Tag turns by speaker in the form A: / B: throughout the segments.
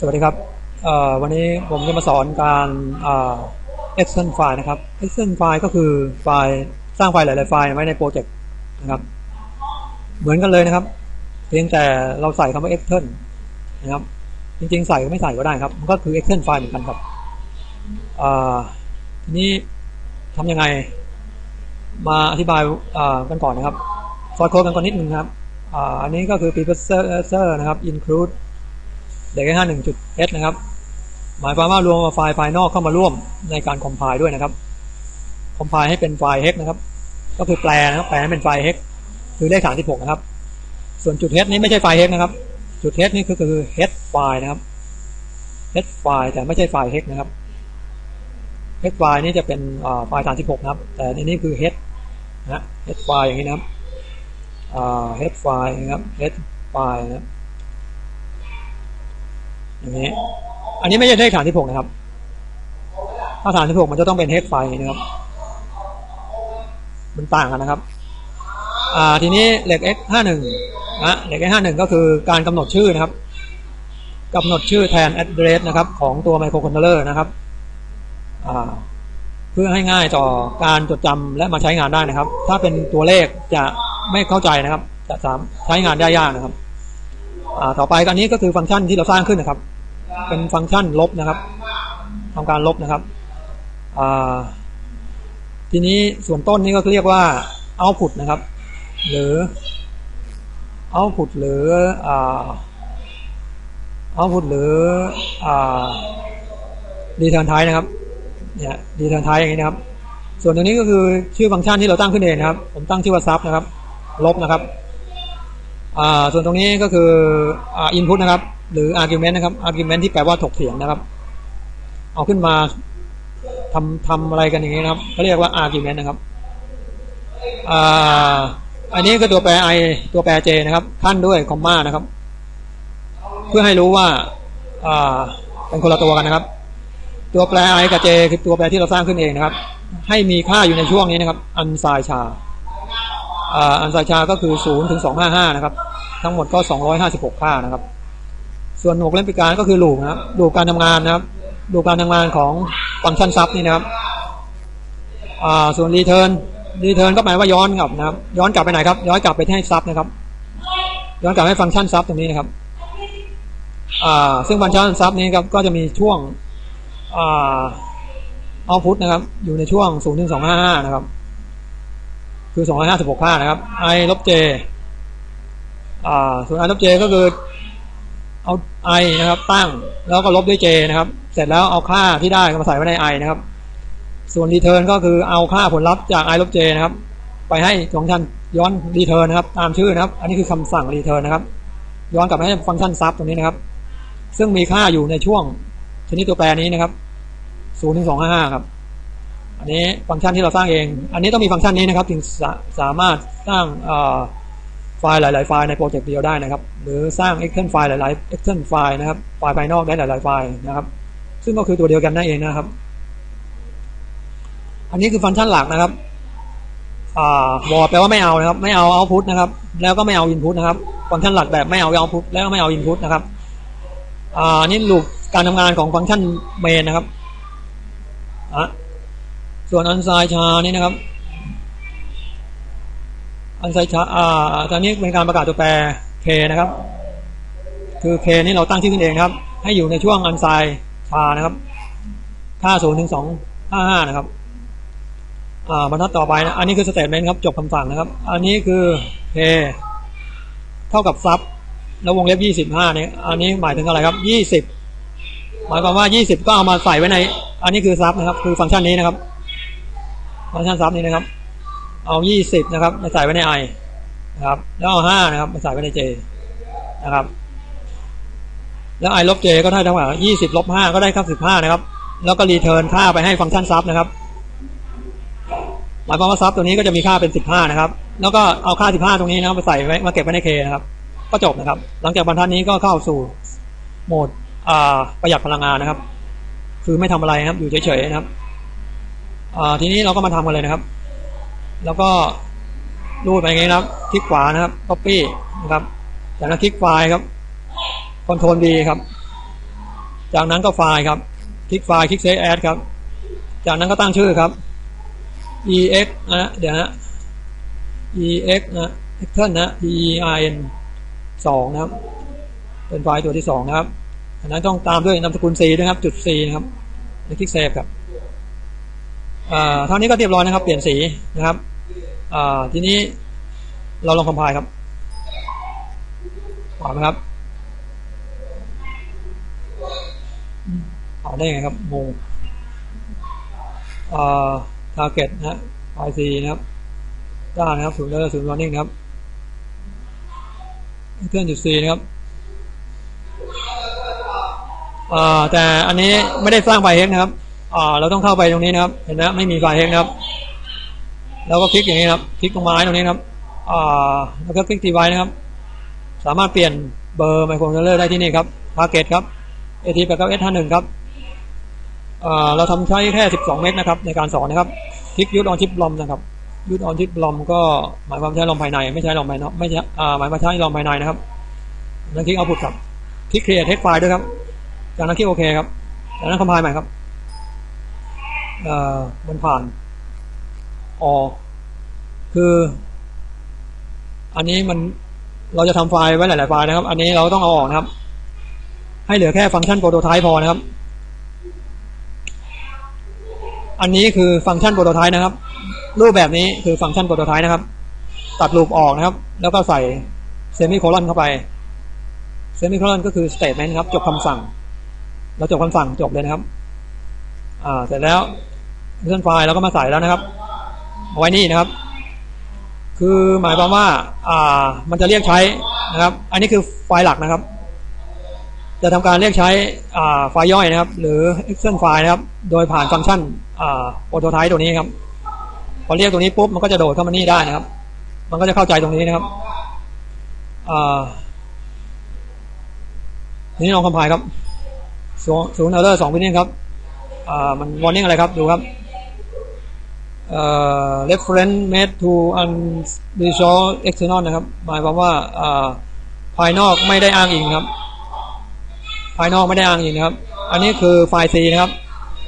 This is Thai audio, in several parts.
A: สวัสดีครับวันนี้ผมจะมาสอนการ extend ไฟล์นะครับ extend ไฟล์ก็คือไฟล์สร้างไฟล์หลาย ๆ ไฟล์ไว้ในโปรเจกต์นะครับ เหมือนกันเลยนะครับ เพียงแต่เราใส่คำว่า extend นะครับ จริง ๆ ใส่ก็ไม่ใส่ก็ได้ครับ มันก็คือ extend ไฟล์เหมือนกันครับทีนี้ทำยังไง มาอธิบายกันก่อนนะครับซอสโค้ดกันก่อนนิดนึงครับอันนี้ก็คือ precursor นะครับ include เด็กห้าหนึ่งจุดเอสนะครับ หมายความว่ารวมไฟล์ภายนอกเข้ามาร่วมในการคอมไพล์ด้วยนะครับ คอมไพล์ให้เป็นไฟล์ hex นะครับ ก็คือแปลนะครับ แปลให้เป็นไฟล์ hex คือเลขฐานที่หกนะครับ ส่วนจุด hex นี้ไม่ใช่ไฟล์ hex นะครับ จุด hex นี่คือคือ hex ไฟล์นะครับ hex ไฟล์แต่ไม่ใช่ไฟล์ hex นะครับ hex ไฟล์นี้จะเป็นไฟล์ฐานที่หกนะครับ แต่ในนี้คือ hex นะ hex ไฟล์อย่างนี้นะครับ hex ไฟล์นะครับ hex ไฟล์นะครับ อย่างนี้ อันนี้ไม่ใช่เลขฐานที่หกนะครับ ถ้าฐานที่หกมันจะต้องเป็นเฮกไฟนะครับ มันต่างกันนะครับ อ่าทีนี้เหล็ก x ห้าหนึ่งนะเหล็ก x ห้าหนึ่งก็คือการกำหนดชื่อนะครับกำหนดชื่อแทน address นะครับ ของตัวไมโครคอนโทรลเลอร์นะครับ อ่าเพื่อให้ง่ายต่อการจดจำและมาใช้งานได้นะครับ ถ้าเป็นตัวเลขจะไม่เข้าใจนะครับ จะสามใช้งานได้ยากนะครับ ต่อไปกันนี้ก็คือฟังก์ชันที่เราสร้างขึ้นนะครับ เป็นฟังก์ชันลบนะครับทำการลบนะครับทีนี้ส่วนต้นนี้ก็เรียกว่า output นะครับ หรือ output หรือ output หรือ return type นะครับเนี่ย return type อย่างนี้นะครับ ส่วนตรงนี้ก็คือชื่อฟังก์ชันที่เราตั้งขึ้นเองนะครับ ผมตั้งชื่อว่า sub นะครับ ลบนะครับ ส่วนตรงนี้ก็คืออ่า input นะครับ หรือ argument นะครับ argument ที่แปลว่าถกเถียงนะครับ เอาขึ้นมาทำทำอะไรกันอย่างนี้นะครับเขาเรียกว่า argument นะครับออันนี้ก็ตัวแปร i ตัวแปร j นะครับขั้นด้วยคอมมานะครับ เพื่อให้รู้ว่าอ่าเป็นคนละตัวกันนะครับ ตัวแปร i กับ j คือตัวแปรที่เราสร้างขึ้นเองนะครับ ให้มีค่าอยู่ในช่วงนี้นะครับ อันไซชาอันไซชาก็คือ0ถึง255 นะครับ ทั้งหมดก็256ค่านะครับ ส่วนหมวกเล่นปิการก็คือลูกนะครับลูกการทำงานนะครับลูกการทำงานของฟังก์ชันซับนี่นะครับอ่าส่วนรีเทิร์นรีเทิร์นก็หมายว่าย้อนกลับนะครับ ย้อนกลับไปไหนครับ ย้อนกลับไปให้ซับนะครับ ย้อนกลับให้ฟังก์ชันซับตรงนี้นะครับอ่าซึ่งฟังก์ชันซับนี้ครับก็จะมีช่วงเอาพุทนะครับ อยู่ในช่วง0ถึง255นะครับ คือ256ค่านะครับ i ลบ j ส่วน i ลบ j ก็คือเอา i นะครับ ตั้งแล้วก็ลบด้วย j นะครับ เสร็จแล้วเอาค่าที่ได้มาใส่ไว้ใน i นะครับ ส่วน return ก็คือเอาค่าผลลัพธ์จาก i ลบ j นะครับ ไปให้ฟังก์ชันย้อน return นะครับ ตามชื่อนะครับ อันนี้คือคำสั่ง return นะครับ ย้อนกลับไปให้ฟังก์ชันซับตรงนี้นะครับ ซึ่งมีค่าอยู่ในช่วงชนิดตัวแปรนี้นะครับ0ถึง255 ครับ อันนี้ฟังก์ชันที่เราสร้างเอง อันนี้ต้องมีฟังก์ชันนี้นะครับ ถึงสาสามารถสร้าง ไฟล์หลาย ๆ ไฟล์ในโปรเจกต์เดียวได้นะครับ หรือสร้าง Excel ไฟล์หลาย ๆ Excel ไฟล์นะครับ ไฟล์ภายนอกได้หลาย ๆ ไฟล์นะครับ ซึ่งก็คือตัวเดียวกันนั่นเองนะครับ อันนี้คือฟังก์ชันหลักนะครับวอร์แปลว่าไม่เอานะครับ ไม่เอาเอาพุทนะครับ แล้วก็ไม่เอาอินพุตนะครับ ฟังก์ชันหลักแบบไม่เอาเอาพุทแล้วก็ไม่เอาอินพุตนะครับ อ่า นี่ลูกการทำงานของฟังก์ชันเมนนะครับอะส่วนอันไซชานี่นะครับ อันไซชาอ่าตอนนี้เป็นการประกาศตัวแปร k นะครับ คือ k นี่เราตั้งชื่อขึ้นเองครับ ให้อยู่ในช่วงอันไซชานะครับค่าศูนย์ถึงสองห้าห้านะครับอ่าบรรทัดต่อไปนะอันนี้คือสเตทเมนต์ครับจบคำสั่งนะครับ อันนี้คือ k เท่ากับซับแล้ววงเล็บยี่สิบห้าเนี่ยอันนี้หมายถึงอะไรครับยี่สิบหมายความว่ายี่สิบก็เอามาใส่ไว้ใน อันนี้คือซับนะครับ คือฟังก์ชันนี้นะครับ ฟังก์ชันซับนี้นะครับ เอายี่สิบนะครับ มาใส่ไว้ในไอนะครับ แล้วเอาห้านะครับ มาใส่ไว้ในเจนะครับ แล้วไอลบเจก็ได้เทั้งหมดยี่สิบลบห้าก็ได้ครับสิบห้านะครับ แล้วก็รีเทิร์นค่าไปให้ฟังก์ชันซับนะครับหมายความว่าซับตัวนี้ก็จะมีค่าเป็นสิบห้านะครับ แล้วก็เอาค่าสิบห้าตรงนี้นะมาใส่ไว้มาเก็บไว้ในเคนะครับ ก็จบนะครับ หลังจากบรรทัดนี้ก็เข้าสู่โหมดประหยัดพลังงานนะครับ คือไม่ทำอะไรครับ อยู่เฉยๆนะครับทีนี้เราก็มาทำกันเลยนะครับ แล้วก็รูดไปอย่างนี้นะครับคลิกขวานะครับ copy นะครับ จากนั้นคลิกไฟล์ครับ Ctrl D ครับ จากนั้นก็ไฟล์ครับ คลิกไฟล์คลิกเซฟแอดครับ จากนั้นก็ตั้งชื่อครับ ex นะเดี๋ยวนะ ex นะ extern นะ ein สองนะครับ เป็นไฟล์ตัวที่สองนะครับอันนั้นต้องตามด้วยนามสกุล c นะครับ จุด c นะครับคลิกเซฟครับ เท่านี้ก็เรียบร้อยนะครับ เปลี่ยนสีนะครับทีนี้เราลองคอมไพล์ครับออกไหมครับออกได้ไงครับงงอ่า target นะ IC นะครับด้านนะครับศูนย์แล้วศูนย์ running นะครับเครื่องจุด C นะครับแต่อันนี้ไม่ได้สร้างไฟเฮกนะครับ อ่าเราต้องเข้าไปตรงนี้นะครับ เห็นไหมไม่มีไฟล์เฮกนะครับแล้วก็คลิกอย่างนี้ครับ คลิกตรงไม้ตรงนี้นะครับอ่าแล้วก็คลิกทีไว้นะครับ สามารถเปลี่ยนเบอร์ไมโครคอนโทรลเลอร์ได้ที่นี่ครับ target ครับ AT 8 9 S 5 1ครับอ่าเราทำใช้แค่12เมกนะครับ ในการสอนนะครับ คลิกยูดออนชิปลอมนะครับยูดออนชิปลอมก็หมายความใช้ลมภายในไม่ใช้ลมภายนอกไม่ใช่อ่าหมายความใช้ลมภายในนะครับแล้วคลิกเอาพุทครับ คลิก create text file ด้วยครับ จากนั้นคลิกโอเคครับ จากนั้นคอมไพล์ใหม่ครับ มันผ่านออคือ อันนี้มันเราจะทำไฟล์ไว้หลาย ๆ ไฟล์นะครับ อันนี้เราต้องเอาออกนะครับ ให้เหลือแค่ฟังก์ชันโปรโตไทป์พอนะครับ อันนี้คือฟังก์ชันโปรโตไทป์นะครับ รูปแบบนี้คือฟังก์ชันโปรโตไทป์นะครับ ตัดลูปออกนะครับ แล้วก็ใส่เซมิโคลอนเข้าไปเซมิโคลอนก็คือสเตทเมนต์ครับ จบคำสั่ง เราจบคำสั่งจบเลยนะครับ อ่าเสร็จแล้วเลื่อนไฟล์เราก็มาใส่แล้วนะครับเอาไว้นี่นะครับ คือหมายความว่า อ่า มันจะเรียกใช้นะครับ อันนี้คือไฟล์หลักนะครับ จะทำการเรียกใช้อ่าไฟล์ย่อยนะครับ หรือ Excel ไฟล์นะครับ โดยผ่านฟังก์ชันอ่าโปรโตไทป์ตัวนี้ครับ พอเรียกตัวนี้ปุ๊บมันก็จะโดดเข้ามานี่ได้นะครับ มันก็จะเข้าใจตรงนี้นะครับอ่านี่ลองคอมไพล์ครับศูนย์เออร์สองพินิจครับ อ่ามันวอร์นิ่งอะไรครับ ดูครับเอ่อ reference made to unresolved external นะครับ หมายความว่าอ่าภายนอกไม่ได้อ้างอิงครับ ภายนอกไม่ได้อ้างอิงนะครับ อันนี้คือไฟล์ C นะครับ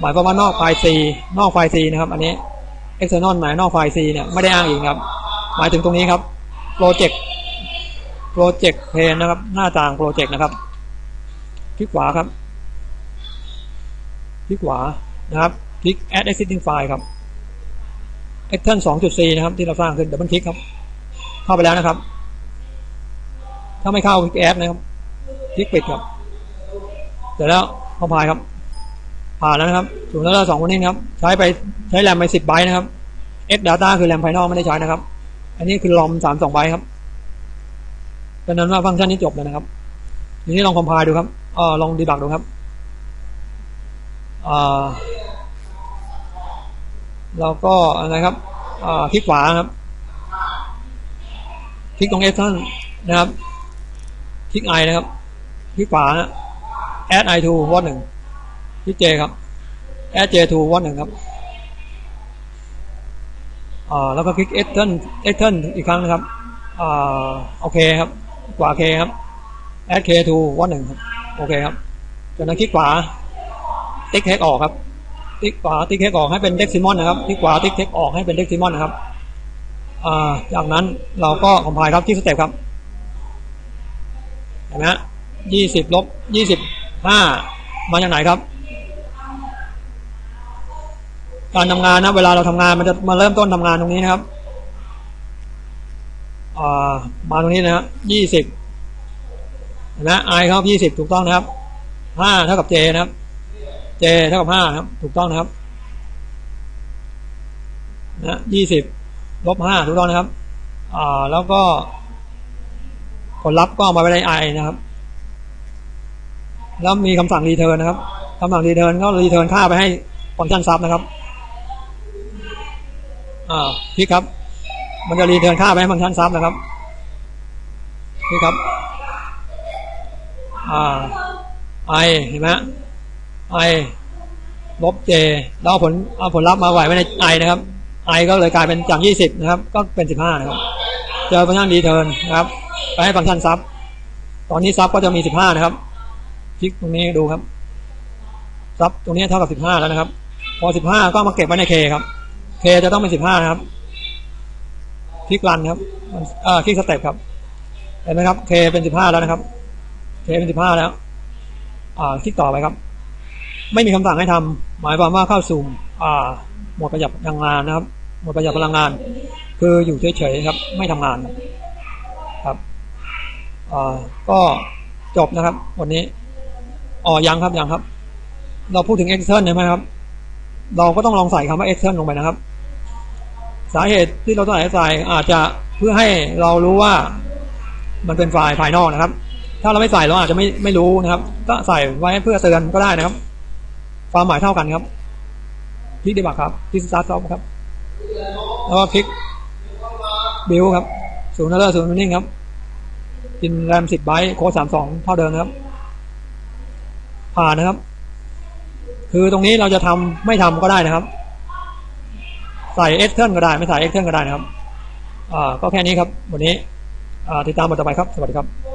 A: หมายความว่านอกไฟล์ C นอกไฟล์ C นะครับ อันนี้ external หมายนอกไฟล์ C เนี่ยไม่ได้อ้างอิงครับ หมายถึงตรงนี้ครับ project project pane นะครับ หน้าต่าง project นะครับคลิกขวาครับ ลิกขวานะครับคลิก add existing file ครับ Excel 2.4 นะครับ ที่เราสร้างขึ้นเดี๋ยวมันคลิกครับ เข้าไปแล้วนะครับ ถ้าไม่เข้าคลิก add นะครับ คลิกปิดครับเสร็จแล้วคอมไพล์ครับ ผ่านแล้วนะครับศูนแล้วสองวันนี้ครับ ใช้ไปใช้แรมไป10ไบต์นะครับ X data คือแรมภายนอกไม่ได้ใช้นะครับ อันนี้คือลอม32ไบต์ครับเป็นนั้นว่าฟังก์ชันนี้จบเลยนะครับทีนี้ลองคอมไพล์ดูครับอ่าลองดีบักดูครับ เราก็อะไรครับคลิกขวาครับ คลิกตรง F ท่านนะครับ คลิก I นะครับ คลิกขวานะ add I to วอดหนึ่งคลิก J ครับ add J to วอดหนึ่งครับแล้วก็คลิก e x t e r n e x t e r n อีกครั้งนะครับโอเคครับ ขวา K ครับ add K to วอดหนึ่งครับ โอเคครับจากนั้นคลิกขวา ติ๊กเทคออกครับ ติ๊กขวาติ๊กเทคออกให้เป็นเด็กซิมอนนะครับ ติ๊กขวาติ๊กเทคออกให้เป็นเด็กซิมอนนะครับอ่าจากนั้นเราก็คอมไพล์ครับที่สเต็ปครับเห็นไหมฮะยี่สิบลบยี่สิบห้ามาจากไหนครับ การทำงานนะเวลาเราทำงานมันจะมาเริ่มต้นทำงานตรงนี้นะครับมาตรงนี้นะฮะยี่สิบเห็นไหมไอครับยี่สิบถูกต้องนะครับห้าเท่ากับเจนะครับ เจเท่ากับห้าครับ ถูกต้องนะครับ นะยี่สิบลบห้าถูกต้องนะครับ อ่า แล้วก็ ผลลัพธ์ก็เอามาไว้ใน i นะครับ แล้วมีคำสั่ง return นะครับคำสั่ง return ก็ return ค่าไปให้ฟังก์ชันซับนะครับ อ่าคลิกครับ มันจะ return ค่าไปให้ฟังก์ชันซับนะครับคลิกครับ อ่า i เห็นไหม i ลบ j แล้วเอาผลเอาผลลัพธ์มาไหวไว้ใน i นะครับ i ก็เลยกลายเป็นจาก20นะครับ ก็เป็น15นะครับ เจอฟังก์ชัน return นะครับ ไปให้ฟังก์ชันซับตอนนี้ซับก็จะมี15นะครับ คลิกตรงนี้ดูครับซับตรงนี้เท่ากับสิบห้าแล้วนะครับ พอสิบห้าก็มาเก็บไว้ในเคครับเคจะต้องเป็นสิบห้านะครับ คลิกรันครับเอ่อคลิกสเต็ปครับ เห็นไหมครับเคเป็นสิบห้าแล้วนะครับเคเป็นสิบห้าแล้ว อ่า คลิกต่อไปครับ ไม่มีคำสั่งให้ทำหมายความว่าเข้าสู่หมดประหยัดพลังงานนะครับ หมดประหยัดพลังงาน คืออยู่เฉยๆครับ ไม่ทำงานครับก็จบนะครับ วันนี้อ๋อยังครับยังครับ เราพูดถึง Excel ใช่ไหมครับ เราก็ต้องลองใส่คำว่า Excel ลงไปนะครับ สาเหตุที่เราต้องใส่อาจจะเพื่อให้เรารู้ว่ามันเป็นไฟล์ภายนอกนะครับ ถ้าเราไม่ใส่เราอาจจะไม่ไม่รู้นะครับ ก็ใส่ไว้เพื่อเตือนก็ได้นะครับ ความหมายเท่ากันครับคลิกดีบักครับคลิกสตาร์ทครับ แล้วก็คลิกบิลครับศูนย์เลอร์ศูนย์นิ่งครับกินแรมสิบไบต์โค้ดสามสองเท่าเดิมนะครับผ่านนะครับ คือตรงนี้เราจะทำไม่ทำก็ได้นะครับ ใส่เอ็กเทิลก็ได้ ไม่ใส่เอ็กเทิลก็ได้นะครับ อ่าก็แค่นี้ครับ วันนี้ อ่าติดตามบทต่อไปครับ สวัสดีครับ